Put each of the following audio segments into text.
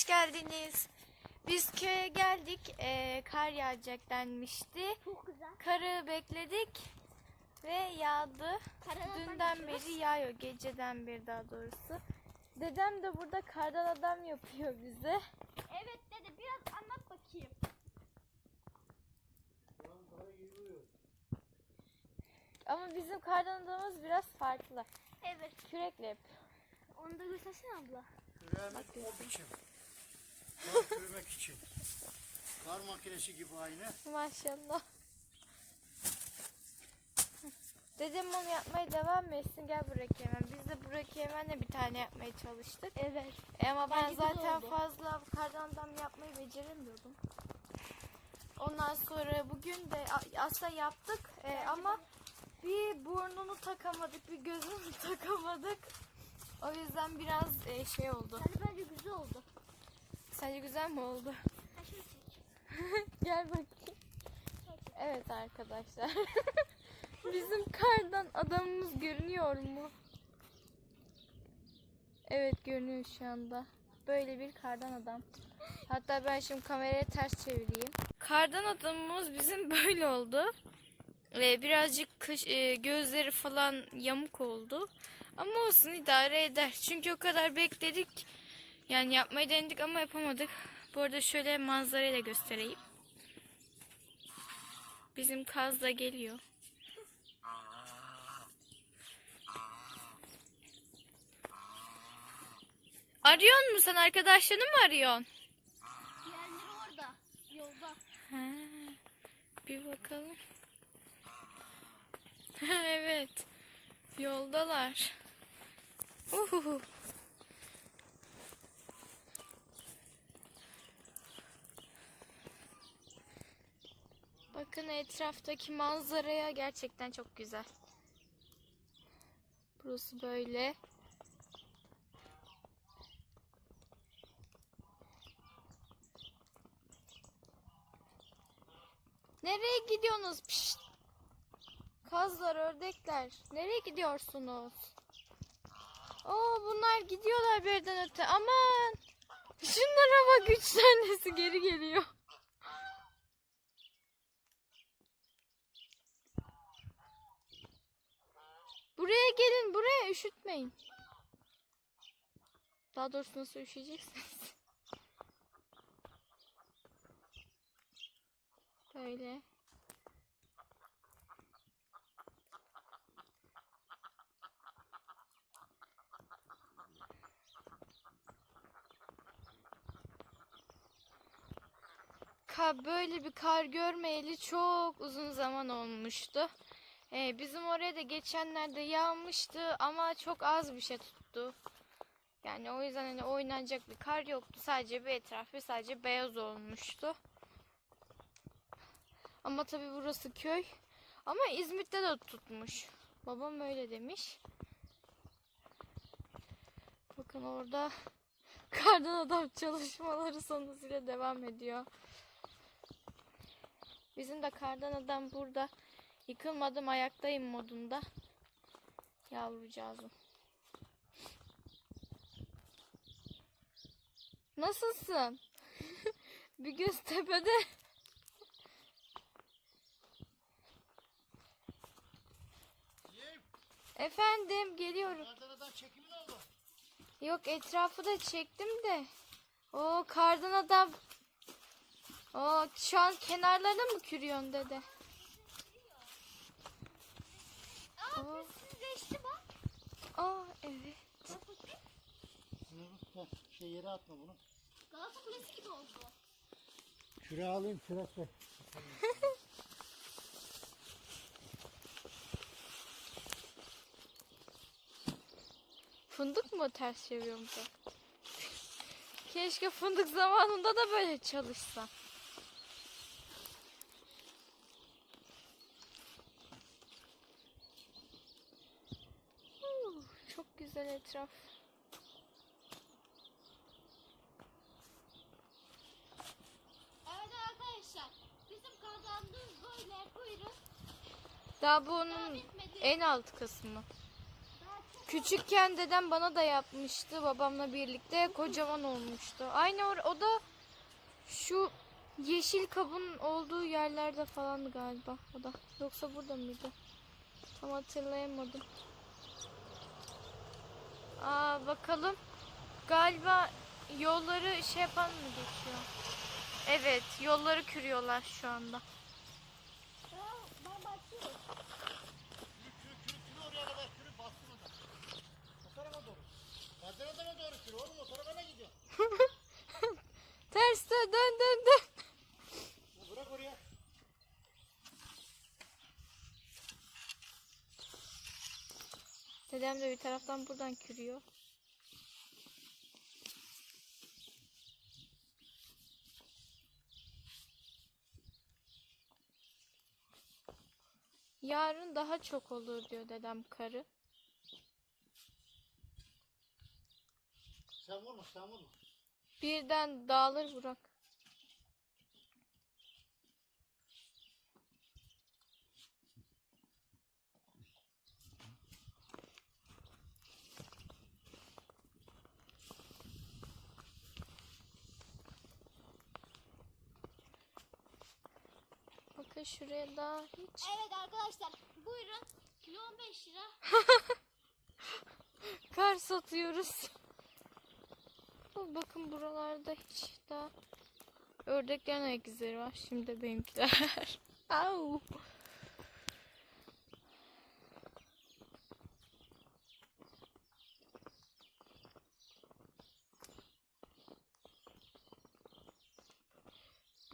hoş geldiniz. Biz köye geldik. Ee, kar yağacak denmişti. Çok güzel. Karı bekledik ve yağdı. Karadan Dünden geçiyoruz. beri yağıyor. Geceden beri daha doğrusu. Dedem de burada kardan adam yapıyor bize. Evet dede biraz anlat bakayım. Ama bizim kardan adamımız biraz farklı. Evet. Kürekle yapıyor. Onu da göstersene abla. Küreğin o biçim. Kar kürmek için. Kar makinesi gibi aynı. Maşallah. Dedem onu yapmaya devam etsin. Gel Burak hemen. Biz de Burak hemenle bir tane yapmaya çalıştık. Evet. Ama ben Bence zaten oldu. fazla kardan adam yapmayı beceremiyordum. Ondan sonra bugün de a- aslında yaptık E, ama bir burnunu takamadık, bir gözünü takamadık. O yüzden biraz e, şey oldu. Yani bence güzel oldu. Sence güzel mi oldu? Gel bakayım. Evet arkadaşlar. Bizim kardan adamımız görünüyor mu? Evet görünüyor şu anda. Böyle bir kardan adam. Hatta ben şimdi kamerayı ters çevireyim. Kardan adamımız bizim böyle oldu. Ve birazcık kış, e, gözleri falan yamuk oldu. Ama olsun idare eder. Çünkü o kadar bekledik. Yani yapmayı denedik ama yapamadık. Bu arada şöyle manzarayı da göstereyim. Bizim kaz da geliyor. Arıyorsun mu sen arkadaşlarını mı arıyorsun? Diğerleri orada. Yolda. Ha, bir bakalım. evet. Yoldalar. Uhuhu. Bakın etraftaki manzaraya gerçekten çok güzel. Burası böyle. Nereye gidiyorsunuz? Pişt. Kazlar, ördekler. Nereye gidiyorsunuz? Oo bunlar gidiyorlar birden öte. Aman. Şunlara bak üç geri geliyor. Buraya gelin buraya üşütmeyin. Daha doğrusu nasıl üşüyeceksiniz? Böyle. Ka böyle bir kar görmeyeli çok uzun zaman olmuştu. Ee, bizim oraya da geçenlerde yağmıştı ama çok az bir şey tuttu. Yani o yüzden hani oynanacak bir kar yoktu. Sadece bir etrafı sadece beyaz olmuştu. Ama tabii burası köy. Ama İzmit'te de tutmuş. Babam öyle demiş. Bakın orada kardan adam çalışmaları sonrasıyla devam ediyor. Bizim de kardan adam burada yıkılmadım ayaktayım modunda. Yavrucağızım. Nasılsın? bir göz tepede. Efendim geliyorum. Kardan çekimi ne oldu? Yok etrafı da çektim de. O kardan adam. O şu an kenarlarına mı kürüyorsun dede? Aa Sizleşti bak. Aa evet. Bak bakayım. Şey yere atma bunu. Galata Kulesi gibi oldu. Küre alayım ver. Fındık mı ters çeviriyorum da? Keşke fındık zamanında da böyle çalışsam. Huu, Çok güzel etraf. Evet arkadaşlar. Bizim kazandığımız böyle buyurun. Daha Daha bunun bitmedi. en alt kısmı. Daha Küçükken dedem bana da yapmıştı babamla birlikte. Kocaman olmuştu. Aynı or o da şu yeşil kabın olduğu yerlerde falandı galiba o da. Yoksa burada mıydı? Tam hatırlayamadım. Aa bakalım. Galiba yolları şey yapan mı geçiyor? Evet, yolları kürüyorlar şu anda. Ben başlıyorum. Kürü kürü kürü oraya kadar kürü bastın ona. O tarafa doğru. Kardan adama doğru kürü oğlum o tarafa ne gidiyor? Ters dön dön dön dön. Ya Bırak oraya. Dedem de bir taraftan buradan kürüyor. Yarın daha çok olur diyor dedem karı. Sen vurma sen vurma. Birden dağılır Burak. Bakın şuraya da hiç Evet arkadaşlar buyurun. Kilo 15 lira. kar satıyoruz. Bakın buralarda hiç daha ördeklerin ayak izleri var. Şimdi benimkiler. Au.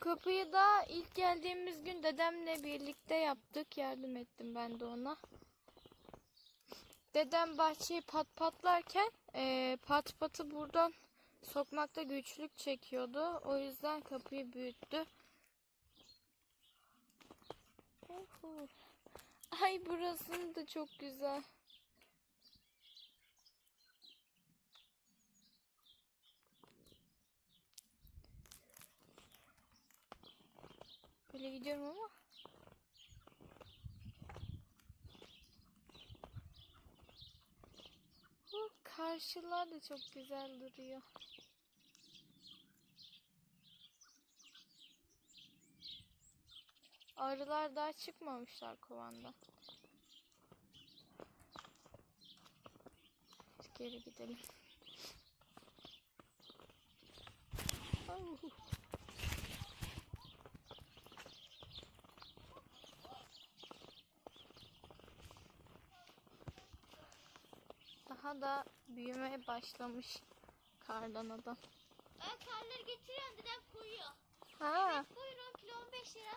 Kapıyı da ilk geldiğimiz gün dedemle birlikte yaptık. Yardım ettim ben de ona. Dedem bahçeyi pat patlarken eee pat patı buradan sokmakta güçlük çekiyordu. O yüzden kapıyı büyüttü. Ay burası da çok güzel. Böyle gidiyorum ama. Bu karşılar da çok güzel duruyor. Arılar daha çıkmamışlar kovandan. Geri gidelim. Au. Daha da büyümeye başlamış kardan adam. Ben karları getiriyorum dedem koyuyor. Ha, Buyurun kilo 15 lira.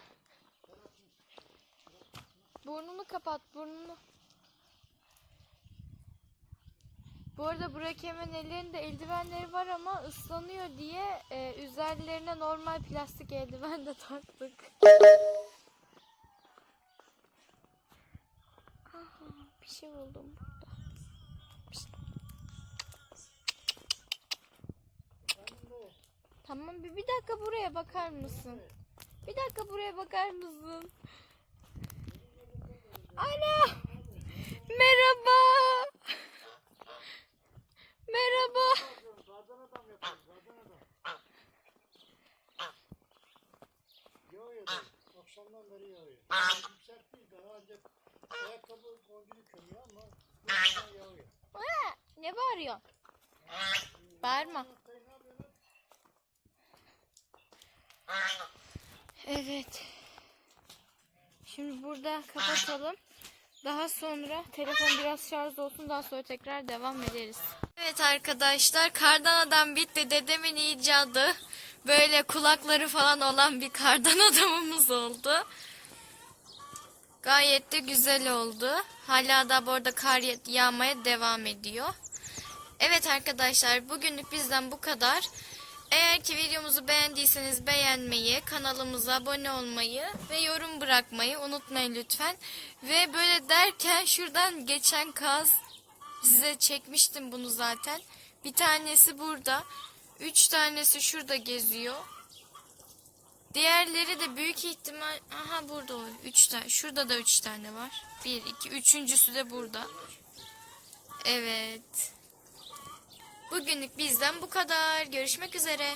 burnunu kapat, burnunu. Bu arada Burak hemen ellerinde eldivenleri var ama ıslanıyor diye e, üzerlerine normal plastik eldiven de taktık. Aha, bir şey buldum. Tamam bir, bir dakika buraya bakar mısın? Bir dakika buraya bakar mısın? Ana! Merhaba! Merhaba! Akşamdan beri yağıyor. Yüksek değil daha ancak ayakkabı boncunu kömüyor ama yağıyor. Aa, ne bağırıyorsun? Bağırma. Evet. Şimdi burada kapatalım. Daha sonra telefon biraz şarj olsun daha sonra tekrar devam ederiz. Evet arkadaşlar kardan adam bitti. Dedemin icadı. Böyle kulakları falan olan bir kardan adamımız oldu. Gayet de güzel oldu. Hala da bu arada kar ya- yağmaya devam ediyor. Evet arkadaşlar bugünlük bizden bu kadar. Eğer ki videomuzu beğendiyseniz beğenmeyi, kanalımıza abone olmayı ve yorum bırakmayı unutmayın lütfen. Ve böyle derken şuradan geçen kaz size çekmiştim bunu zaten. Bir tanesi burada. Üç tanesi şurada geziyor. Diğerleri de büyük ihtimal... Aha burada o. Üç tane. Şurada da üç tane var. Bir, iki. Üçüncüsü de burada. Evet. Bugünlük bizden bu kadar. Görüşmek üzere.